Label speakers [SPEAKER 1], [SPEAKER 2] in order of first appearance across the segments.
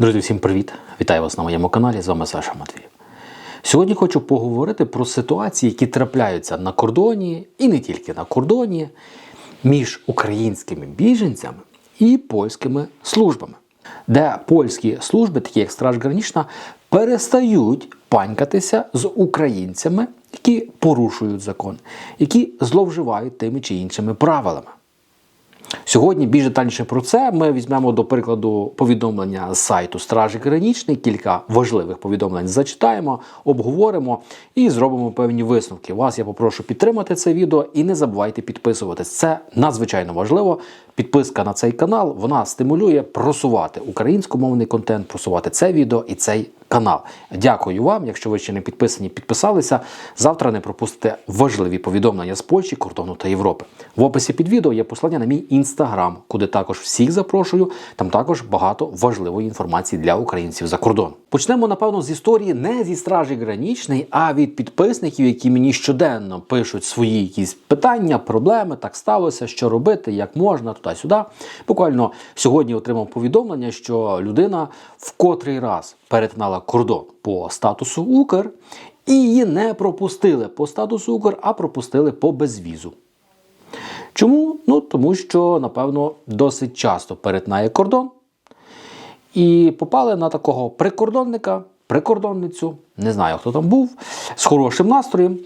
[SPEAKER 1] Друзі, всім привіт! Вітаю вас на моєму каналі. З вами Саша Матвіїв. Сьогодні хочу поговорити про ситуації, які трапляються на кордоні і не тільки на кордоні між українськими біженцями і польськими службами, де польські служби, такі як Страж Гранічна, перестають панькатися з українцями, які порушують закон, які зловживають тими чи іншими правилами. Сьогодні більш детальніше про це ми візьмемо до прикладу повідомлення з сайту Стражі Гранічний. Кілька важливих повідомлень зачитаємо, обговоримо і зробимо певні висновки. Вас я попрошу підтримати це відео і не забувайте підписуватись. Це надзвичайно важливо. Підписка на цей канал вона стимулює просувати українськомовний контент, просувати це відео і цей канал. Дякую вам. Якщо ви ще не підписані, підписалися. Завтра не пропустите важливі повідомлення з Польщі, кордону та Європи. В описі під відео є послання на мій інстаграм, куди також всіх запрошую. Там також багато важливої інформації для українців за кордон. Почнемо, напевно, з історії не зі стражі гранічної, а від підписників, які мені щоденно пишуть свої якісь питання, проблеми, так сталося, що робити, як можна, туди-сюди. Буквально сьогодні отримав повідомлення, що людина в котрий раз перетинала кордон по статусу Укр, і її не пропустили по статусу Укр, а пропустили по безвізу. Чому? Ну тому що, напевно, досить часто перетинає кордон. І попали на такого прикордонника, прикордонницю, не знаю, хто там був, з хорошим настроєм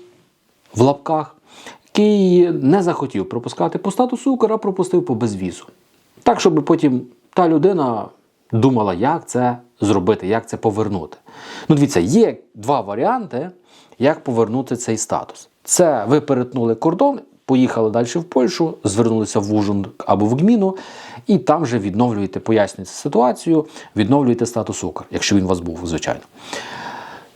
[SPEAKER 1] в лапках, який не захотів пропускати по статусу Укр, а пропустив по безвізу. Так, щоб потім та людина думала, як це зробити, як це повернути. Ну, дивіться, є два варіанти, як повернути цей статус. Це ви перетнули кордон, поїхали далі в Польщу, звернулися в Ужин або в Гміну, і там вже відновлюєте, пояснюєте ситуацію, відновлюєте статус Укр, якщо він у вас був, звичайно.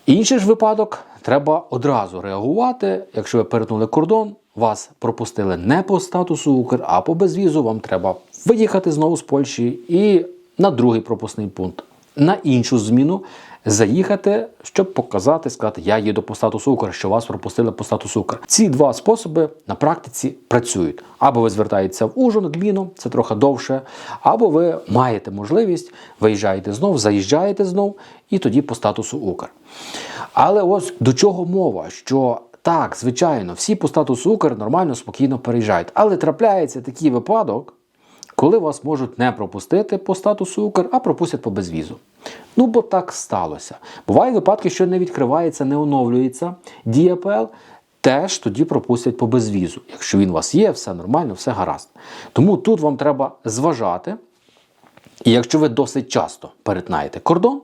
[SPEAKER 1] Інший ж випадок треба одразу реагувати. Якщо ви перетнули кордон, вас пропустили не по статусу Укр, а по безвізу, вам треба виїхати знову з Польщі і на другий пропускний пункт, на іншу зміну заїхати, щоб показати, сказати, я їду по статусу Укр, що вас пропустили по статусу Укр. Ці два способи на практиці працюють. Або ви звертаєтеся в Ужин, Гміну, це трохи довше, або ви маєте можливість, виїжджаєте знов, заїжджаєте знов, і тоді по статусу Укр. Але ось до чого мова, що так, звичайно, всі по статусу Укр нормально, спокійно переїжджають. Але трапляється такий випадок, коли вас можуть не пропустити по статусу Укр, а пропустять по безвізу. Ну, бо так сталося. Бувають випадки, що не відкривається, не оновлюється ДІАПЛ, теж тоді пропустять по безвізу. Якщо він у вас є, все нормально, все гаразд. Тому тут вам треба зважати. І якщо ви досить часто перетинаєте кордон,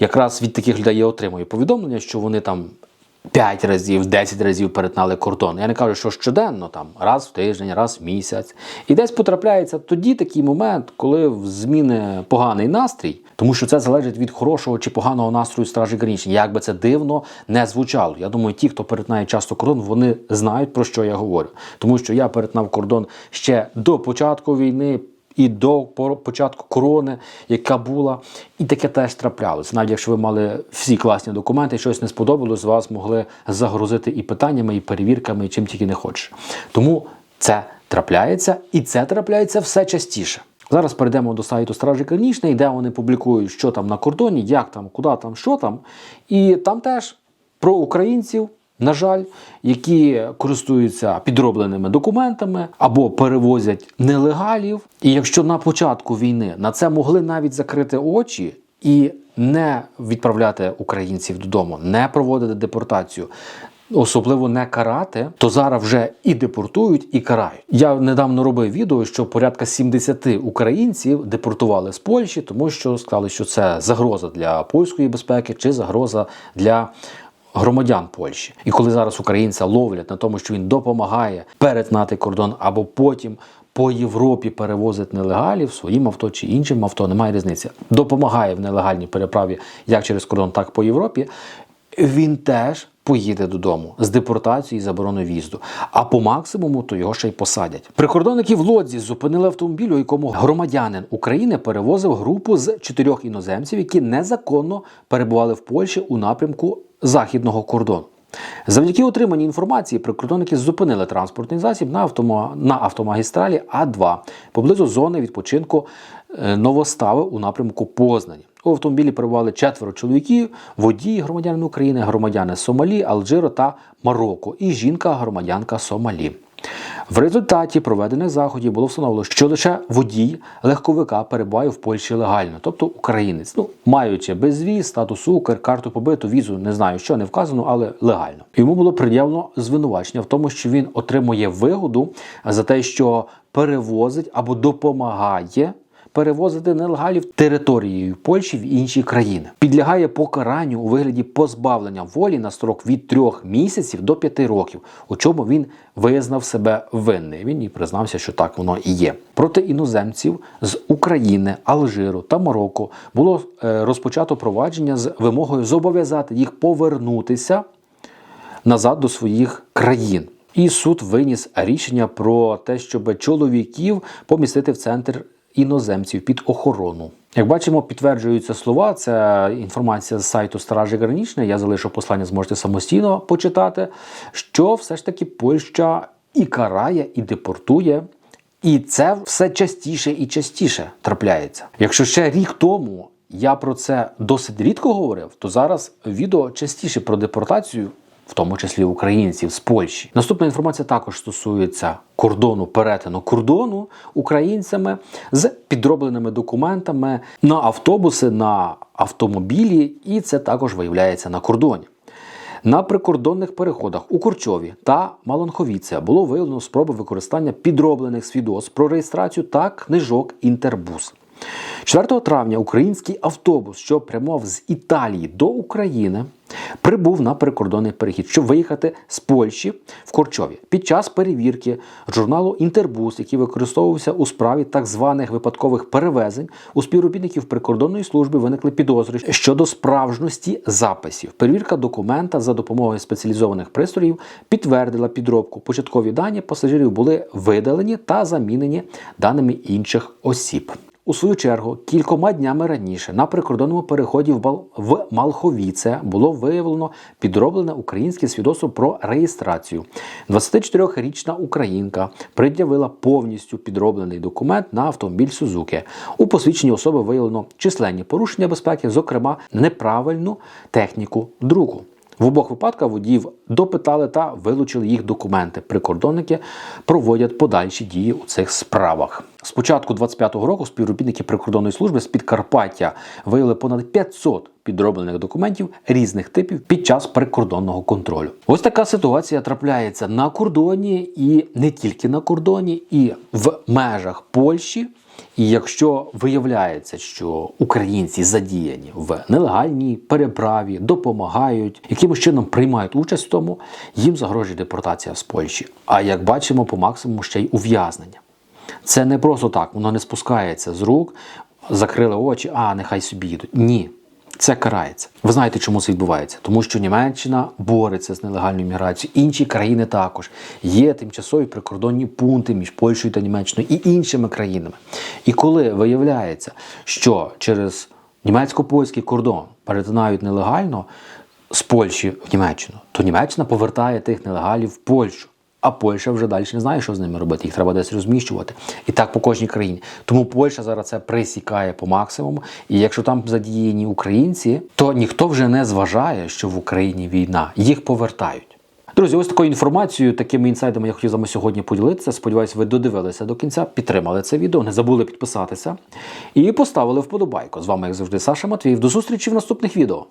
[SPEAKER 1] якраз від таких людей я отримую повідомлення, що вони там 5 разів, 10 разів перетинали кордон. Я не кажу, що щоденно, там, раз в тиждень, раз в місяць. І десь потрапляється тоді такий момент, коли в зміни поганий настрій, тому що це залежить від хорошого чи поганого настрою стражі гранічні. Як би це дивно не звучало. Я думаю, ті, хто перетинає часто кордон, вони знають про що я говорю. Тому що я перетинав кордон ще до початку війни. І до початку корони, яка була, і таке теж траплялося. Навіть якщо ви мали всі класні документи, щось не сподобалось, вас могли загрузити і питаннями, і перевірками, і чим тільки не хочеш. Тому це трапляється, і це трапляється все частіше. Зараз перейдемо до сайту Стражі Клінічної, де вони публікують, що там на кордоні, як там, куди там, що там. І там теж про українців. На жаль, які користуються підробленими документами або перевозять нелегалів. І якщо на початку війни на це могли навіть закрити очі і не відправляти українців додому, не проводити депортацію. Особливо не карати, то зараз вже і депортують, і карають. Я недавно робив відео, що порядка 70 українців депортували з Польщі, тому що сказали, що це загроза для польської безпеки чи загроза для громадян Польщі. І коли зараз українця ловлять на тому, що він допомагає перетнати кордон або потім по Європі перевозить нелегалів своїм авто чи іншим авто, немає різниці. Допомагає в нелегальній переправі як через кордон, так і по Європі. Він теж поїде додому з депортацією і забороною в'їзду. А по максимуму то його ще й посадять. Прикордонники в Лодзі зупинили автомобіль, у якому громадянин України перевозив групу з чотирьох іноземців, які незаконно перебували в Польщі у напрямку західного кордону. Завдяки отриманій інформації прикордонники зупинили транспортний засіб на, на автомагістралі А2 поблизу зони відпочинку е, Новостави у напрямку Познані. У автомобілі перебували четверо чоловіків, водії громадяни України, громадяни Сомалі, Алжиру та Марокко і жінка-громадянка Сомалі. В результаті проведених заходів було встановлено, що лише водій легковика перебуває в Польщі легально, тобто українець, ну маючи безвіз, статус Укр, карту побиту, візу, не знаю, що не вказано, але легально. Йому було пред'явлено звинувачення в тому, що він отримує вигоду за те, що перевозить або допомагає перевозити нелегалів територією Польщі в інші країни. Підлягає покаранню у вигляді позбавлення волі на строк від трьох місяців до п'яти років, у чому він визнав себе винний. Він і признався, що так воно і є. Проти іноземців з України, Алжиру та Марокко було е, розпочато провадження з вимогою зобов'язати їх повернутися назад до своїх країн. І суд виніс рішення про те, щоб чоловіків помістити в центр іноземців під охорону. Як бачимо, підтверджуються слова. Це інформація з сайту Стражі Гранічної. Я залишу послання, зможете самостійно почитати. Що все ж таки Польща і карає, і депортує. І це все частіше і частіше трапляється. Якщо ще рік тому я про це досить рідко говорив, то зараз відео частіше про депортацію, в тому числі українців з Польщі. Наступна інформація також стосується кордону, перетину кордону українцями з підробленими документами на автобуси, на автомобілі, і це також виявляється на кордоні. На прикордонних переходах у Курчові та Маланховіце було виявлено спроби використання підроблених свідоцтв про реєстрацію та книжок Інтербус. 4 травня український автобус, що прямував з Італії до України, прибув на прикордонний перехід, щоб виїхати з Польщі в Корчові. Під час перевірки журналу Інтербус, який використовувався у справі так званих випадкових перевезень, у співробітників прикордонної служби виникли підозри щодо справжності записів. Перевірка документа за допомогою спеціалізованих пристроїв підтвердила підробку. Початкові дані пасажирів були видалені та замінені даними інших осіб. У свою чергу, кількома днями раніше на прикордонному переході в, Бал... в Малховіце було виявлено підроблене українське свідоцтво про реєстрацію. 24-річна українка пред'явила повністю підроблений документ на автомобіль Сузуки. У посвідченні особи виявлено численні порушення безпеки, зокрема неправильну техніку друку. В обох випадках водіїв допитали та вилучили їх документи. Прикордонники проводять подальші дії у цих справах. З початку 25-го року співробітники прикордонної служби з Підкарпаття виявили понад 500 підроблених документів різних типів під час прикордонного контролю. Ось така ситуація трапляється на кордоні і не тільки на кордоні, і в межах Польщі. І якщо виявляється, що українці задіяні в нелегальній переправі, допомагають, якимось чином приймають участь в тому, їм загрожує депортація з Польщі. А як бачимо, по максимуму ще й ув'язнення. Це не просто так, воно не спускається з рук, закрили очі, а нехай собі їдуть. Ні. Це карається. Ви знаєте, чому це відбувається? Тому що Німеччина бореться з нелегальною міграцією, інші країни також. Є тимчасові прикордонні пункти між Польщею та Німеччиною і іншими країнами. І коли виявляється, що через німецько-польський кордон перетинають нелегально з Польщі в Німеччину, то Німеччина повертає тих нелегалів в Польщу. А Польща вже далі не знає, що з ними робити. Їх треба десь розміщувати. І так по кожній країні. Тому Польща зараз це присікає по максимуму. І якщо там задіяні українці, то ніхто вже не зважає, що в Україні війна. Їх повертають. Друзі, ось такою інформацією, такими інсайдами я хотів з вами сьогодні поділитися. Сподіваюсь, ви додивилися до кінця, підтримали це відео, не забули підписатися і поставили вподобайку. З вами, як завжди, Саша Матвіїв. До зустрічі в наступних відео.